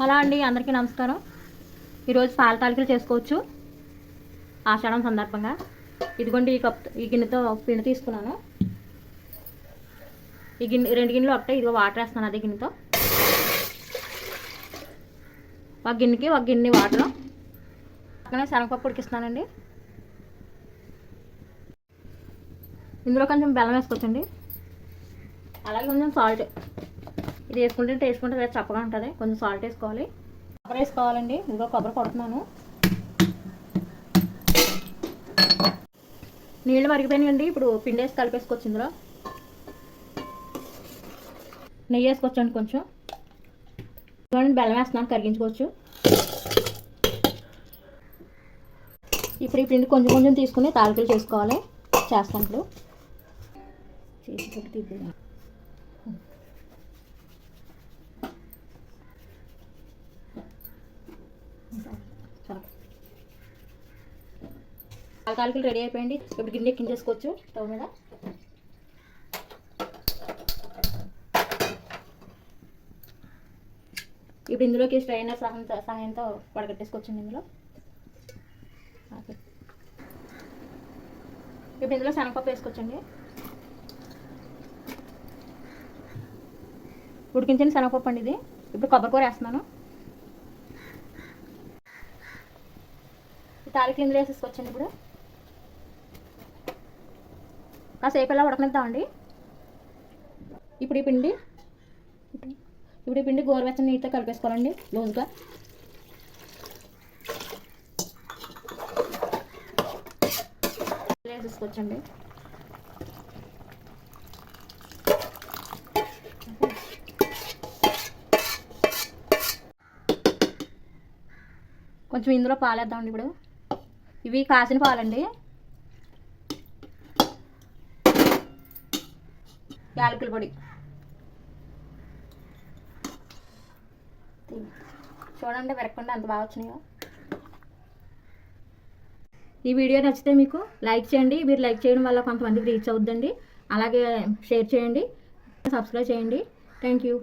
Hello అండి అందరికీ నమస్కారం. ఈరోజు పాల తాలికలు చేసుకోవచ్చు. ఆషాఢం సందర్భంగా. ఇదిగోండి ఈ కప్ ఈ గిన్నెతో పిండి తీసుకున్నాను. ఈ గిన్నె రెండు గిన్నెలు ఒకటే ఇదిగో వాటర్ వేస్తాను అదే గిన్నెతో. ఒక గిన్నెకి ఒక గిన్నె వాటర్. పక్కనే శనగపప్పు ఉడికిస్తానండి ఇందులో కొంచెం బెల్లం వేసుకోవచ్చండి. అలాగే కొంచెం సాల్ట్. ఇది వేసుకుంటే టేస్ట్ ఉంటే చప్పగా ఉంటుంది. కొంచెం సాల్ట్ వేసుకోవాలి. కొబ్బరి వేసుకోవాలండి. ఇంకో కొబ్బరి కొడుతున్నాను. నీళ్ళు మరిగిపోయినాయండి. ఇప్పుడు పిండి వేసి కలిపేసుకోవచ్చు ఇందులో. నెయ్యి వేసుకోవచ్చండి కొంచెం. బెల్లం వేస్తున్నాను. కరిగించుకోవచ్చు. ఇప్పుడు ఈ పిండి కొంచెం కొంచెం తీసుకుని తాలికలు చేసుకోవాలి. చేస్తాను ఇప్పుడు. చేసి ఇప్పుడు రెడీ అయిపోయింది. ఇప్పుడు గిన్నె ఎక్కించేసుకోవచ్చు స్టవ్ మీద. ఇప్పుడు ఇందులోకి స్ట్రైనర్ సహాయం సహాయంతో వడగట్టేసుకోవచ్చండి ఇందులో. ఓకే. ఇప్పుడు ఇందులో శనగపప్పు వేసుకోవచ్చండి. ఉడికించిన శనగపప్పు అండి ఇది. ఇప్పుడు కొబ్బరికూర వేస్తున్నాను. తాలికలు ఇందులో వేసేసుకొచ్చండి ఇప్పుడు. కాసేపు ఇలా ఉడకనిద్దామండి. ఇప్పుడు ఈ పిండి ఇప్పుడు ఈ పిండి గోరువెచ్చని నీటితో కలిపేసుకోవాలండి లూజ్గా. వేసేసుకోవచ్చండి. కొంచెం ఇందులో పాలేద్దామండి ఇప్పుడు. ఇవి కాసిన పాలండి. యాలకుల పొడి. చూడండి విరగకుండా అంత బాగా వచ్చినాయో. ఈ వీడియో నచ్చితే మీకు లైక్ చేయండి. మీరు లైక్ చేయడం వల్ల కొంతమందికి రీచ్ అవుద్దండి. అలాగే షేర్ చేయండి. సబ్స్క్రైబ్ చేయండి. Thank you.